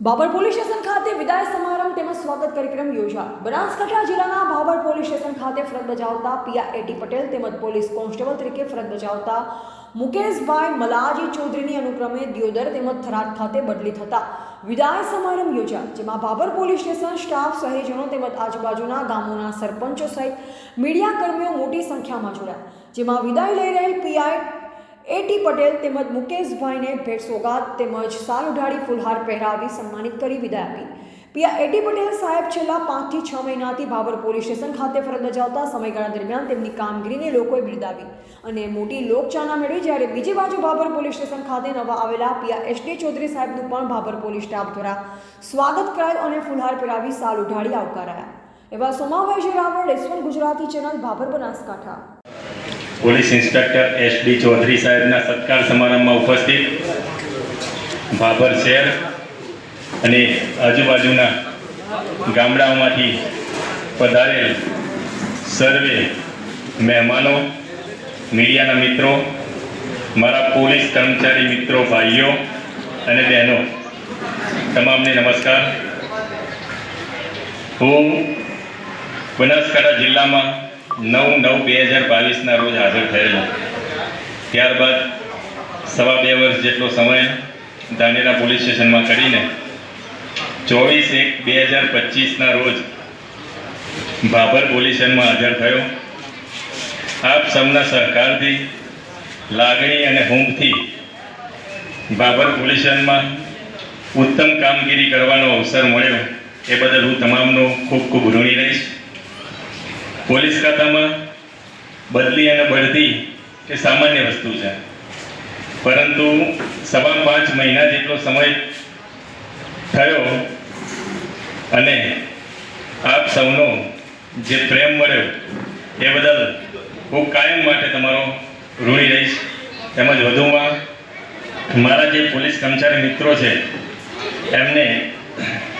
Babur police station ખાતે વિદાય સમારંભ તેમજ સ્વાગત કાર્યક્રમ યોજાયો. બનાસકાંઠા જિલ્લાના બાબર પોલીસ સ્ટેશન ખાતે ફરજ બજાવતા પિયા એટી પટેલ તેમજ પોલીસ કોન્સ્ટેબલ તરીકે ફરજ બજાવતા મુકેશભાઈ મલાજી ચૌધરીની અનુક્રમે દિયોદર તેમજ થરાદ ખાતે બદલી થતા વિદાય સમારંભ યોજાયો, જેમાં બાબર પોલીસ સ્ટેશન સ્ટાફ શહેરીજનો તેમજ આજુબાજુના ગામોના સરપંચો સહિત મીડિયા કર્મીઓ મોટી સંખ્યામાં જોડાયા, જેમાં વિદાય લઈ રહેલ પીઆઈ એટી પટેલ તેમજ મુકેશભાઈને ભેટ સોગાદ તેમજ સાલ ઉઢાડી ફુલહાર પહેરાવી સન્માનિત કરી વિદાય આપી. પિયા એટી પટેલ સાહેબ છેલ્લા પાંચથી છ મહિનાથી ભાભર પોલીસ સ્ટેશન ખાતે ફરજ બજાવતા સમયગાળા દરમિયાન તેમની કામગીરીને લોકોએ બિરદાવી અને મોટી લોકચાના મેળવી જ્યારે બીજી બાજુ ભાભર પોલીસ સ્ટેશન ખાતે નવા આવેલા પિયા એસટી ચૌધરી સાહેબનું પણ ભાભર પોલીસ સ્ટાફ દ્વારા સ્વાગત કરાયું અને ફુલહાર પહેરાવી સાલ ઉઢાડી આવકારાયા. એવા Somabhai Jeraval S one Gujarati channel, Bhabhar Banaskantha. Police inspector S D Chaudhary સાહેબના સત્કાર સમારંભમાં ઉપસ્થિત ભાભર શહેર અને આજુબાજુના ગામડાઓમાંથી પધારેલ સર્વે મહેમાનો, મીડિયાના મિત્રો, મારા પોલીસ કર્મચારી મિત્રો, ભાઈઓ અને બહેનો, તમામને નમસ્કાર. હું બનાસકાંઠા જિલ્લામાં નવ નવ બે હજાર બાવીસના રોજ હાજર થયેલો. ત્યારબાદ સવા બે વર્ષ જેટલો સમય ધાનેરા પોલીસ સ્ટેશનમાં કરીને ચોવીસ એક બે હજાર પચીસના રોજ ભાભર પોલીસ સ્ટેશનમાં હાજર થયો. આપ સૌના સહકારથી, લાગણી અને હુંમથી ભાભર પોલીસ સ્ટેશનમાં ઉત્તમ કામગીરી કરવાનો અવસર મળ્યો. એ બદલ હું તમામનો ખૂબ ખૂબ ઋણી રહીશ. પોલીસ ખાતામાં બદલી અને બઢતી એ સામાન્ય વસ્તુ છે. પરંતુ સવા પાંચ મહિના જેટલો સમય થયો અને આપ સૌનો જે પ્રેમ મળ્યો એ બદલ હું કાયમ માટે તમારો ઋણી રહીશ. તેમજ વધુમાં મારા જે પોલીસ કર્મચારી મિત્રો છે, એમને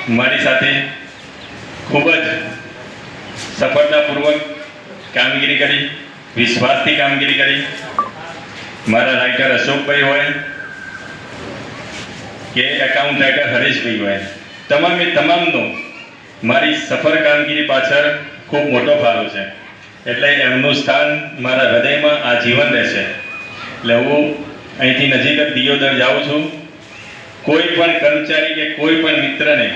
મારી સાથે ખૂબ જ સફળતાપૂર્વક કામગીરી કરી, વિશ્વાસથી કામગીરી કરી. મારા રાઇટર અશોકભાઈ હોય કે એકાઉન્ટ રાઇટર હરેશભાઈ હોય. તમામે તમામનો મારી સફળ કામગીરી પાછળ ખૂબ મોટો ફાળો છે. એટલે એમનું સ્થાન મારા હૃદયમાં આ જીવન રહેશે. એટલે હું અહીંથી નજીક જ દિયોદર જાઉં છું. કોઈ પણ કર્મચારી કે કોઈ પણ મિત્રને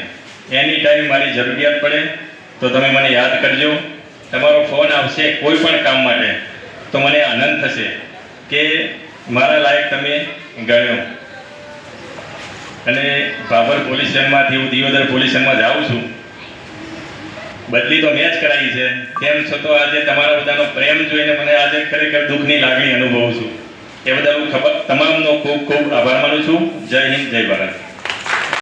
એની ટાઈમ મારી જરૂરિયાત પડે તો તમે મને યાદ કરજો. તમારો ફોન આવશે કોઈ પણ કામ માટે. તો મને આનંદ થશે કે મારા લાયક તમે ગણ્યો. અને ભાભર પોલીસ સ્ટેશનમાંથી હું દિયોદર પોલીસ સ્ટેશનમાં જાઉં છું. બદલી તો મેં જ કરાવી છે. તેમ છતાં આજે તમારા બધાનો પ્રેમ જોઈને મને આજે ખરેખર દુઃખની લાગણી અનુભવું છું. એ બદલ હું ખબર તમામનો ખૂબ ખૂબ આભાર માનું છું. જય હિન્દ, જય ભારત.